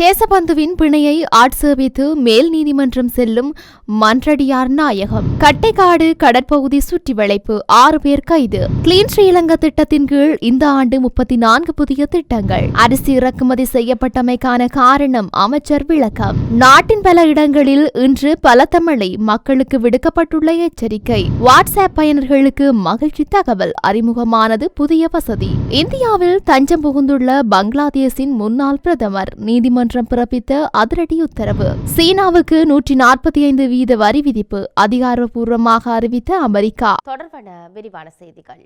தேசபந்துவின் பிணையை ஆட்சேபித்து மேல் நீதிமன்றம் செல்லும் மன்றடியார் நாயகம். கட்டைக்காடு கடற்பகுதி சுற்றி வளைப்பு ஆறு பேர் கைது. கிளீன் ஸ்ரீலங்கா திட்டத்தின் கீழ் இந்த ஆண்டு முப்பத்தி நான்கு புதிய திட்டங்கள். அரிசி இறக்குமதி செய்யப்பட்டமைக்கான காரணம் அமைச்சர் விளக்கம். நாட்டின் பல இடங்களில் இன்று பலத்த மழை மக்களுக்கு விடுக்கப்பட்டுள்ள எச்சரிக்கை. வாட்ஸ்அப் பயனர்களுக்கு மகிழ்ச்சி தகவல். அறிமுகமானது புதிய வசதி. இந்தியாவில் தஞ்சம் புகுந்துள்ள பங்களாதேஷின் முன்னாள் பிரதமர் நீதிமன்றம் பிறப்பித்த அதிரடி உத்தரவு. சீனாவுக்கு நூற்றி நாற்பத்தி ஐந்து வீத வரி விதிப்பு அதிகாரப்பூர்வமாக அறிவித்த அமெரிக்கா. தொடர்பான விரிவான செய்திகள்.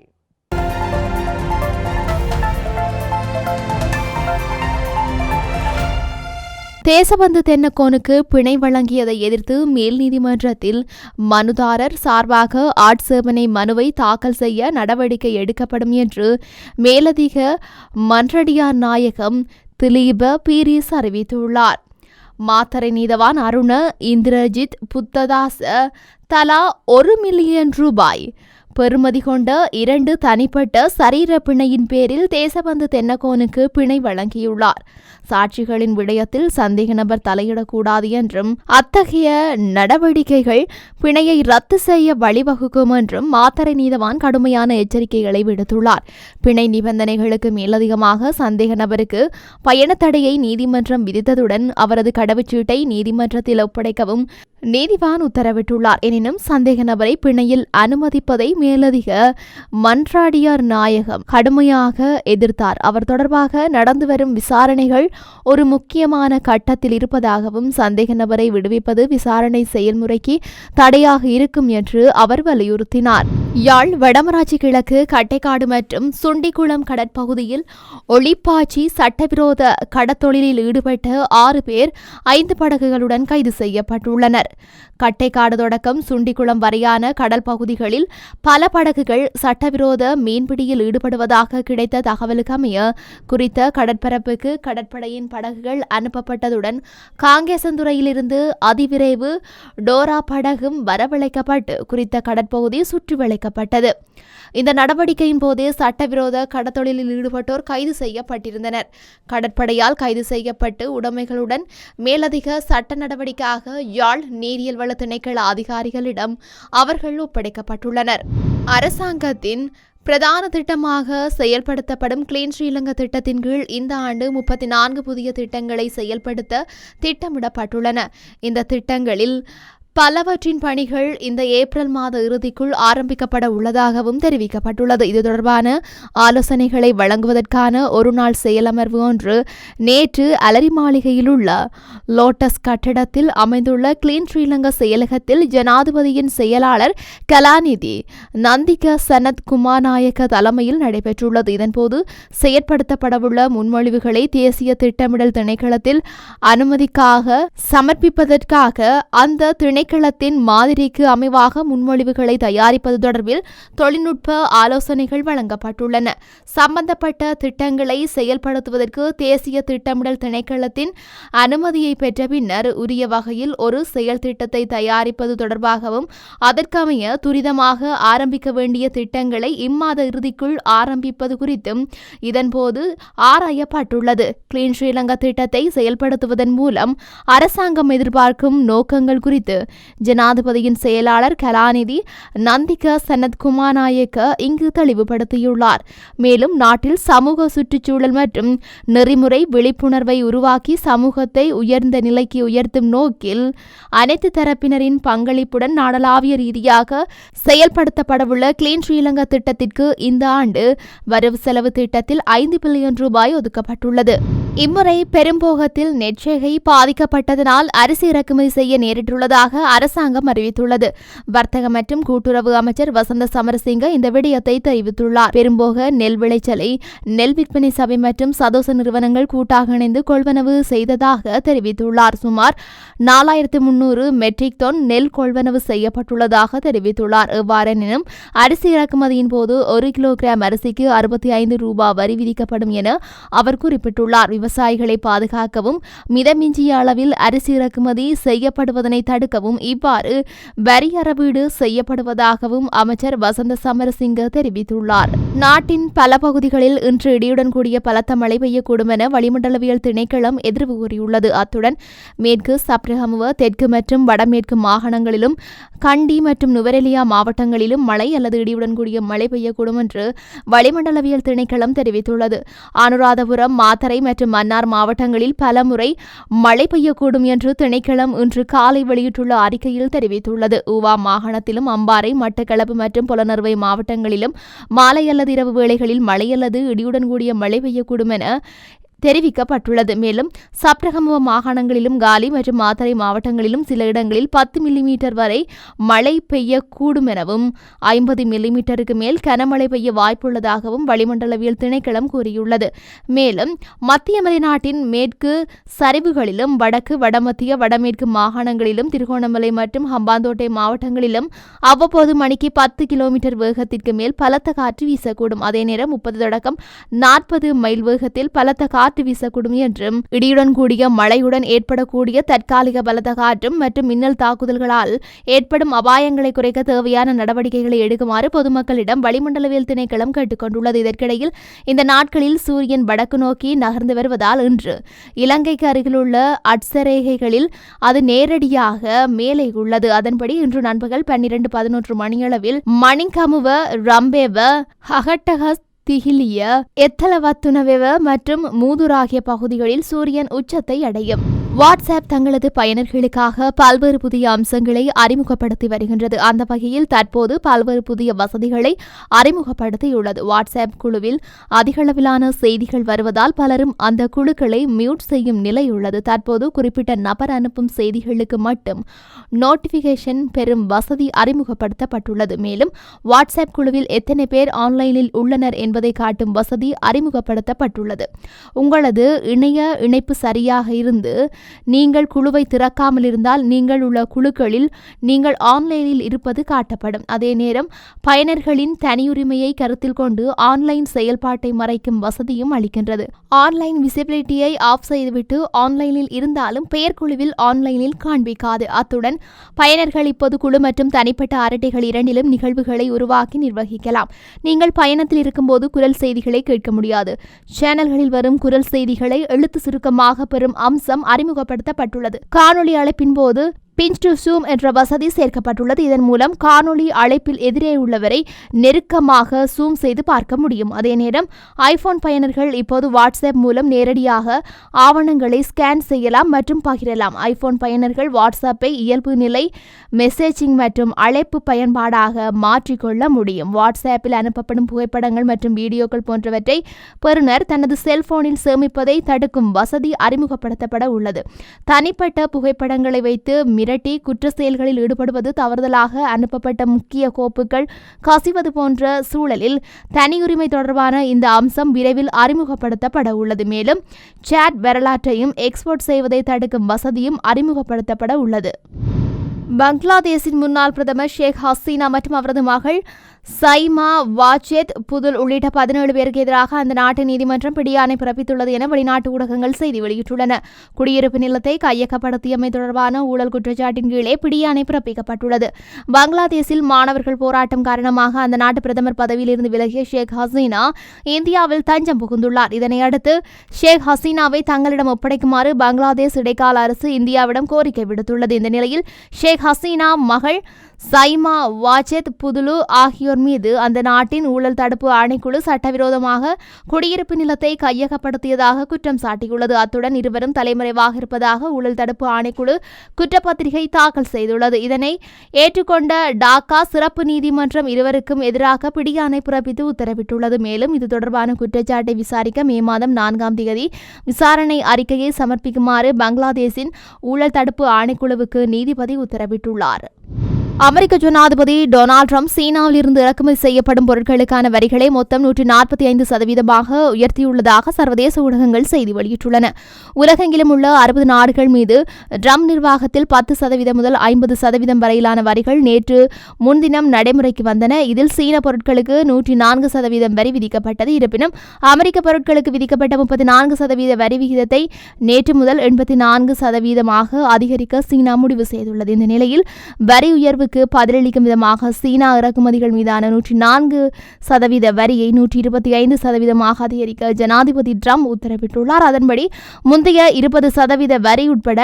தேசபந்து தென்னக்கோனுக்கு பிணை வழங்கியதை எதிர்த்து மேல் நீதிமன்றத்தில் மனுதாரர் சார்பாக ஆட்சேபனை மனுவை தாக்கல் செய்ய நடவடிக்கை எடுக்கப்படும் என்று மேலதிக மன்றடியார் நாயகம் திலீப பீரிஸ் அறிவித்துள்ளார். மாத்தரை நீதவான் அருண இந்திரஜித் புத்ததாச தலா ஒரு மில்லியன் ரூபாய். பெறுமதி கொண்ட இரண்டு தனிப்பட்ட சரீர பிணையின் பேரில் தேசபந்து தென்னகோனுக்கு பிணை வழங்கியுள்ளார். சாட்சிகளின் விடயத்தில் சந்தேக நபர் தலையிடக்கூடாது என்றும் அத்தகைய நடவடிக்கைகள் பிணையை ரத்து செய்ய வழிவகுக்கும் என்றும் மாத்தரை நீதவான் கடுமையான எச்சரிக்கைகளை விடுத்துள்ளார். பிணை நிபந்தனைகளுக்கு மேலதிகமாக சந்தேக நபருக்கு பயணத்தடையை நீதிமன்றம் விதித்ததுடன் அவரது கடவுச்சீட்டை நீதிமன்றத்தில் ஒப்படைக்கவும் நீதிவான் உத்தரவிட்டுள்ளார். எனினும் சந்தேக நபரை பிணையில் அனுமதிப்பதை மேலதிக மன்றாடியார் நாயகம் கடுமையாக எதிர்த்தார். அவர் தொடர்பாக நடந்து வரும் விசாரணைகள் ஒரு முக்கியமான கட்டத்தில் இருப்பதாகவும் சந்தேக நபரை விடுவிப்பது விசாரணை செயல்முறைக்கு தடையாக இருக்கும் என்று அவர் வலியுறுத்தினார். யாழ் வடமராட்சி கிழக்கு கட்டைக்காடு மற்றும் சுண்டிக்குளம் கடற்பகுதியில் ஒளிப்பாச்சி சட்டவிரோத கடத்தொழிலில் ஈடுபட்ட ஆறு பேர் ஐந்து படகுகளுடன் கைது செய்யப்பட்டுள்ளனர். கட்டைக்காடு தொடக்கம் சுண்டிக்குளம் வரையான கடல் பகுதிகளில் பல படகுகள் சட்டவிரோத மீன்பிடியில் ஈடுபடுவதாக கிடைத்த தகவலுக்கு அமைய குறித்த கடற்பரப்புக்கு கடற்படையின் படகுகள் அனுப்பப்பட்டதுடன் காங்கேசந்துறையிலிருந்து அதிவிரைவு டோரா படகும் வரவழைக்கப்பட்டு குறித்த கடற்பகுதி சுற்றி வளைக்கப்பட்டது இந்த நடவடிக்கையின் போது சட்டவிரோத கடத்தொழிலில் ஈடுபட்டோர் கைது செய்யப்பட்டிருந்தனர். கடற்படையால் கைது செய்யப்பட்டு உடைமைகளுடன் மேலதிக சட்ட நடவடிக்கையாக யாழ் நீரியல் வள திணைக்கள அதிகாரிகளிடம் அவர்கள் ஒப்படைக்கப்பட்டுள்ளனர். அரசாங்கத்தின் பிரதான திட்டமாக செயல்படுத்தப்படும் கிளீன் ஸ்ரீலங்கா திட்டத்தின் கீழ் இந்த ஆண்டு முப்பத்தி நான்கு புதிய திட்டங்களை செயல்படுத்த திட்டமிடப்பட்டுள்ளன. இந்த திட்டங்களில் பலவற்றின் பணிகள் இந்த ஏப்ரல் மாத இறுதிக்குள் ஆரம்பிக்கப்பட உள்ளதாகவும் தெரிவிக்கப்பட்டுள்ளது. இது தொடர்பான ஆலோசனைகளை வழங்குவதற்கான ஒருநாள் செயலமர்வு ஒன்று நேற்று அலரி மாளிகையில் உள்ள லோட்டஸ் கட்டடத்தில் அமைந்துள்ள கிளீன் ஸ்ரீலங்கா செயலகத்தில் ஜனாதிபதியின் செயலாளர் கலாநிதி நந்திக சனத் குமாநாயக்க தலைமையில் நடைபெற்றுள்ளது. இதன்போது செயற்படுத்தப்படவுள்ள முன்மொழிவுகளை தேசிய திட்டமிடல் திணைக்களத்தில் அனுமதிக்காக சமர்ப்பிப்பதற்காக அந்த திணை திணைக்களத்தின் மாதிரிக்கு அமைவாக முன்மொழிவுகளை தயாரிப்பது தொடர்பில் தொழில்நுட்ப ஆலோசனைகள் வழங்கப்பட்டுள்ளன. சம்பந்தப்பட்ட திட்டங்களை செயல்படுத்துவதற்கு தேசிய திட்டமிடல் திணைக்களத்தின் அனுமதியை பெற்ற பின்னர் உரிய வகையில் ஒரு செயல் திட்டத்தை தயாரிப்பது தொடர்பாகவும் அதற்கமைய துரிதமாக ஆரம்பிக்க வேண்டிய திட்டங்களை இம்மாத இறுதிக்குள் ஆரம்பிப்பது குறித்தும் இதன்போது ஆராயப்பட்டுள்ளது. கிளீன் ஸ்ரீலங்கா திட்டத்தை செயல்படுத்துவதன் மூலம் அரசாங்கம் எதிர்பார்க்கும் நோக்கங்கள் குறித்து ஜனாதிபதியின் செயலாளர் கலாநிதி நந்திக சனத் குமாநாயக்க இங்கு தெளிவுபடுத்தியுள்ளார். மேலும் நாட்டில் சமூக சுற்றுச்சூழல் மற்றும் நெறிமுறை விழிப்புணர்வை உருவாக்கி சமூகத்தை உயர்ந்த நிலைக்கு உயர்த்தும் நோக்கில் அனைத்து தரப்பினரின் பங்களிப்புடன் நாடளாவிய ரீதியாக செயல்படுத்தப்படவுள்ள கிளீன் ஸ்ரீலங்கா திட்டத்திற்கு இந்த ஆண்டு வரவு செலவு திட்டத்தில் ஐந்து பில்லியன் ரூபாய் ஒதுக்கப்பட்டுள்ளது. இம்முறை பெரும்போகத்தில் நெற்செய்கை பாதிக்கப்பட்டதனால் அரிசி இறக்குமதி செய்ய நேரிட்டுள்ளதாக அரசாங்கம் அறிவித்துள்ளது. வர்த்தக மற்றும் கூட்டுறவு அமைச்சர் வசந்த சமரசிங்க இந்த விடயத்தை தெரிவித்துள்ளார். பெரும்போக நெல் விளைச்சலை நெல் விற்பனை சபை மற்றும் சதோச நிறுவனங்கள் கூட்டாக இணைந்து கொள்வனவு செய்ததாக தெரிவித்துள்ளார். சுமார் நாலாயிரத்து முன்னூறு மெட்ரிக் டன் நெல் கொள்வனவு செய்யப்பட்டுள்ளதாக தெரிவித்துள்ளார். எவ்வாறெனினும் அரிசி இறக்குமதியின் போது ஒரு கிலோகிராம் அரிசிக்கு அறுபத்தி ஐந்து ரூபாய் வரி விதிக்கப்படும் என அவர் குறிப்பிட்டுள்ளார். விவசாயிகளை பாதுகாக்கவும் மிதமிஞ்சிய அளவில் அரிசி இறக்குமதி செய்யப்படுவதனை தடுக்கவும் இவ்வாறு வரி அறவீடு செய்யப்படுவதாகவும் அமைச்சர் வசந்த சமரசிங்க தெரிவித்துள்ளார். நாட்டின் பல பகுதிகளில் இன்று இடியுடன் கூடிய பலத்த மழை பெய்யக்கூடும் என வளிமண்டலவியல் திணைக்களம் எதிர்வு கூறியுள்ளது. அத்துடன் மேற்கு சப்ரஹமுவ தெற்கு மற்றும் வடமேற்கு மாகாணங்களிலும் கண்டி மற்றும் நுவரெலியா மாவட்டங்களிலும் மழை அல்லது இடியுடன் கூடிய மழை பெய்யக்கூடும் என்று வளிமண்டலவியல் திணைக்களம் தெரிவித்துள்ளது. அனுராதபுரம் மாத்தரை மற்றும் மன்னார் மாவட்டங்களில் பலமுறை மழை பெய்யக்கூடும் என்று திணைக்களம் இன்று காலை வெளியிட்டுள்ள அறிக்கையில் தெரிவித்துள்ளது. ஊவா மாகாணத்திலும் அம்பாறை மட்டக்களப்பு மற்றும் புலனறுவை மாவட்டங்களிலும் மாலை அல்லது இரவு வேளைகளில் மழை அல்லது இடியுடன் கூடிய மழை பெய்யக்கூடும் என தெரிவிக்கப்பட்டுள்ளது. மேலும் சப்ரகமுவ மாகாணங்களிலும் காலி மற்றும் மாத்தறை மாவட்டங்களிலும் சில இடங்களில் பத்து மில்லிமீட்டர் வரை மழை பெய்யக்கூடும் எனவும் ஐம்பது மில்லிமீட்டருக்கு மேல் கனமழை பெய்ய வாய்ப்புள்ளதாகவும் வளிமண்டலவியல் திணைக்களம் கூறியுள்ளது. மேலும் மத்திய மலைநாட்டின் மேற்கு சரிவுகளிலும் வடக்கு வடமத்திய வடமேற்கு மாகாணங்களிலும் திருகோணமலை மற்றும் ஹம்பாந்தோட்டை மாவட்டங்களிலும் அவ்வப்போது மணிக்கு பத்து கிலோமீட்டர் வேகத்திற்கு மேல் பலத்த காற்று வீசக்கூடும். அதே நேரம் முப்பது தொடக்கம் நாற்பது மைல் வேகத்தில் பலத்த காற்று வீசக்கூடும் என்றும் இடியுடன் கூடிய மழையுடன் ஏற்படக்கூடிய தற்காலிக பலத்த காற்றும் மற்றும் மின்னல் தாக்குதல்களால் ஏற்படும் அபாயங்களை குறைக்க தேவையான நடவடிக்கைகளை எடுக்குமாறு பொதுமக்களிடம் வளிமண்டலவியல் திணைக்களம் கேட்டுக்கொண்டுள்ளது. இதற்கிடையில் இந்த நாட்களில் சூரியன் வடக்கு நோக்கி நகர்ந்து வருவதால் இன்று இலங்கைக்கு அருகிலுள்ள அட்சரேகைகளில் அது நேரடியாக மேலே உள்ளது. அதன்படி இன்று நண்பகல் பன்னிரண்டு பதினொன்று மணியளவில் மணிகமுவ ரம்பேவ ஹகட்டகஸ் திகிலிய எத்தலவத்துணவெவ மற்றும் மூதுராகிய பகுதிகளில் சூரியன் உச்சத்தை அடையும். வாட்ஸ்அப் தங்களது பயனர்களுக்காக பல்வேறு புதிய அம்சங்களை அறிமுகப்படுத்தி வருகின்றது. அந்த வகையில் தற்போது பல்வேறு புதிய வசதிகளை அறிமுகப்படுத்தியுள்ளது. வாட்ஸ்அப் குழுவில் அதிகளவிலான செய்திகள் வருவதால் பலரும் அந்த குழுக்களை மியூட் செய்யும் நிலை உள்ளது. தற்போது குறிப்பிட்ட நபர் அனுப்பும் செய்திகளுக்கு மட்டும் நோட்டிபிகேஷன் பெறும் வசதி அறிமுகப்படுத்தப்பட்டுள்ளது. மேலும் வாட்ஸ்அப் குழுவில் எத்தனை பேர் ஆன்லைனில் உள்ளனர் என்பதை காட்டும் வசதி அறிமுகப்படுத்தப்பட்டுள்ளது. உங்களது இணைய இணைப்பு சரியாக இருந்து நீங்கள் குழுவை திறக்காமல் இருந்தால் நீங்கள் உள்ள குழுக்களில் நீங்கள் ஆன்லைனில் இருப்பது காட்டப்படும். அதே நேரம் பயனர்களின் தனியுரிமையை கருத்தில் கொண்டு ஆன்லைன் செயல்பாட்டை மறைக்கும் வசதியும் அளிக்கின்றது. ஆன்லைன் விசிபிலிட்டியை ஆஃப் செய்துவிட்டு ஆன்லைனில் இருந்தாலும் பெயர் குழுவில் ஆன்லைனில் காண்பிக்காது. அத்துடன் பயனர்கள் இப்போது குழு மற்றும் தனிப்பட்ட அரட்டைகள் இரண்டிலும் நிகழ்வுகளை உருவாக்கி நிர்வகிக்கலாம். நீங்கள் பயணத்தில் இருக்கும்போது குரல் செய்திகளை கேட்க முடியாது. சேனல்களில் வரும் குரல் செய்திகளை எழுத்து சுருக்கமாக பெறும் அம்சம் அறிமுகப்படுத்தப்பட்டுள்ளது. காணொளி அழைப்பின் போது பிஞ்ச் டு சூம் என்ற வசதி சேர்க்கப்பட்டுள்ளது. இதன் மூலம் காணொளி அழைப்பில் எதிரே உள்ளவரை நெருக்கமாக சூம் செய்து பார்க்க முடியும். அதே நேரம் ஐபோன் பயனர்கள் இப்போது வாட்ஸ்அப் மூலம் நேரடியாக ஆவணங்களை ஸ்கேன் செய்யலாம் மற்றும் பகிரலாம். ஐபோன் பயனர்கள் வாட்ஸ்அப்பை இயல்பு நிலை மெசேஜிங் மற்றும் அழைப்பு பயன்பாடாக மாற்றிக்கொள்ள முடியும். வாட்ஸ்அப்பில் அனுப்பப்படும் புகைப்படங்கள் மற்றும் வீடியோக்கள் போன்றவற்றை பெறுநர் தனது செல்போனில் சேமிப்பதை தடுக்கும் வசதி அறிமுகப்படுத்தப்பட உள்ளது. தனிப்பட்ட புகைப்படங்களை வைத்து மிரட்டி குற்ற செயல்களில் ஈடுபடுவது தவறுதலாக அனுப்பப்பட்ட முக்கிய கோப்புகள் கசிவது போன்ற சூழலில் தனியுரிமை தொடர்பான இந்த அம்சம் விரைவில் அறிமுகப்படுத்தப்பட உள்ளது. மேலும் சாட் வரலாற்றையும் எக்ஸ்போர்ட் செய்வதை தடுக்கும் வசதியும் அறிமுகப்படுத்தப்பட உள்ளது. பங்களாதேஷின் முன்னாள் பிரதமர் ஷேக் ஹசீனா மற்றும் அவரது மகள் சைமா வாச்செத் புதுல் உள்ளிட்ட பதினேழு பேருக்கு எதிராக அந்த நாட்டு நீதிமன்றம் பிடியாணை பிறப்பித்துள்ளது என வெளிநாட்டு ஊடகங்கள் செய்தி வெளியிட்டுள்ளன. குடியிருப்பு நிலத்தை கையகப்படுத்தியமை தொடர்பான ஊழல் குற்றச்சாட்டின் கீழே பிடியாணை பிறப்பிக்கப்பட்டுள்ளது. பங்களாதேஷில் மாணவர்கள் போராட்டம் காரணமாக அந்த நாட்டு பிரதமர் பதவியிலிருந்து விலகிய ஷேக் ஹசீனா இந்தியாவில் தஞ்சம் புகுந்துள்ளார். இதனையடுத்து ஷேக் ஹசீனாவை தங்களிடம் ஒப்படைக்குமாறு பங்களாதேஷ் இடைக்கால அரசு இந்தியாவிடம் கோரிக்கை விடுத்துள்ளது. இந்த நிலையில் ஷேக் ஹசீனா மகள் சைமா வாஜெத் புதுலு ஆகியோர் ஆகியோர் மீது அந்த நாட்டின் ஊழல் தடுப்பு ஆணைக்குழு சட்டவிரோதமாக குடியிருப்பு நிலத்தை கையகப்படுத்தியதாக குற்றம் சாட்டியுள்ளது. அத்துடன் இருவரும் தலைமறைவாக இருப்பதாக ஊழல் தடுப்பு ஆணைக்குழு குற்றப்பத்திரிகை தாக்கல் செய்துள்ளது. இதனை ஏற்றுக்கொண்ட டாக்கா சிறப்பு நீதிமன்றம் இருவருக்கும் எதிராக பிடியாணை பிறப்பித்து உத்தரவிட்டுள்ளது. மேலும் இது தொடர்பான குற்றச்சாட்டை விசாரிக்க மே மாதம் நான்காம் தேதி விசாரணை அறிக்கையை சமர்ப்பிக்குமாறு பங்களாதேஷின் ஊழல் தடுப்பு ஆணைக்குழுவுக்கு நீதிபதி உத்தரவிட்டுள்ளார். அமெரிக்க ஜனாதிபதி டொனால்ட் ட்ரம்ப் சீனாவில் இருந்து இறக்குமதி செய்யப்படும் பொருட்களுக்கான வரிகளை மொத்தம் நூற்றி நாற்பத்தி ஐந்து சதவீதமாக உயர்த்தியுள்ளதாக சர்வதேச ஊடகங்கள் செய்தி வெளியிட்டுள்ளன. உலகெங்கிலும் உள்ள அறுபது நாடுகள் மீது ட்ரம்ப் நிர்வாகத்தில் பத்து சதவீதம் முதல் ஐம்பது சதவீதம் வரையிலான வரிகள் நேற்று முன்தினம் நடைமுறைக்கு வந்தன. இதில் சீன பொருட்களுக்கு நூற்றி நான்கு சதவீதம் வரி விதிக்கப்பட்டது. இருப்பினும் அமெரிக்க பொருட்களுக்கு விதிக்கப்பட்ட முப்பத்தி நான்கு சதவீத வரி விகிதத்தை நேற்று முதல் எண்பத்தி நான்கு சதவீதமாக அதிகரிக்க சீனா முடிவு செய்துள்ளது. இந்த நிலையில் வரி உயர்வு உயர்வுக்கு பதிலளிக்கும் விதமாக சீனா இறக்குமதிகள் மீதான நூற்றி நான்கு சதவீத வரியை நூற்றி இருபத்தி ஐந்து சதவீதமாக அதிகரிக்க ஜனாதிபதி ட்ரம்ப் உத்தரவிட்டுள்ளார். அதன்படி முந்தைய இருபது சதவீத வரி உட்பட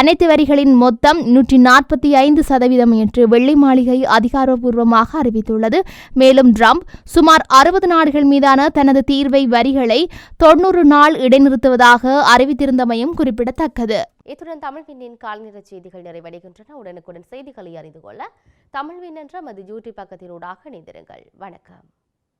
அனைத்து வரிகளின் மொத்தம் நூற்றி நாற்பத்தி ஐந்து சதவீதம் என்று வெள்ளை மாளிகை அதிகாரப்பூர்வமாக அறிவித்துள்ளது. மேலும் ட்ரம்ப் சுமார் அறுபது நாடுகள் மீதான தனது தீர்வை வரிகளை தொன்னூறு நாள் இடைநிறுத்துவதாக அறிவித்திருந்தமையும் குறிப்பிடத்தக்கது. இத்துடன் தமிழ்விண்ணின் கால்நிற செய்திகள் நிறைவடைகின்றன. உடனுக்குடன் செய்திகளை அறிந்து கொள்ள தமிழ்வின் என்ற மது யூடியூப் பக்கத்தினூடாக இணைந்திருங்கள். வணக்கம்.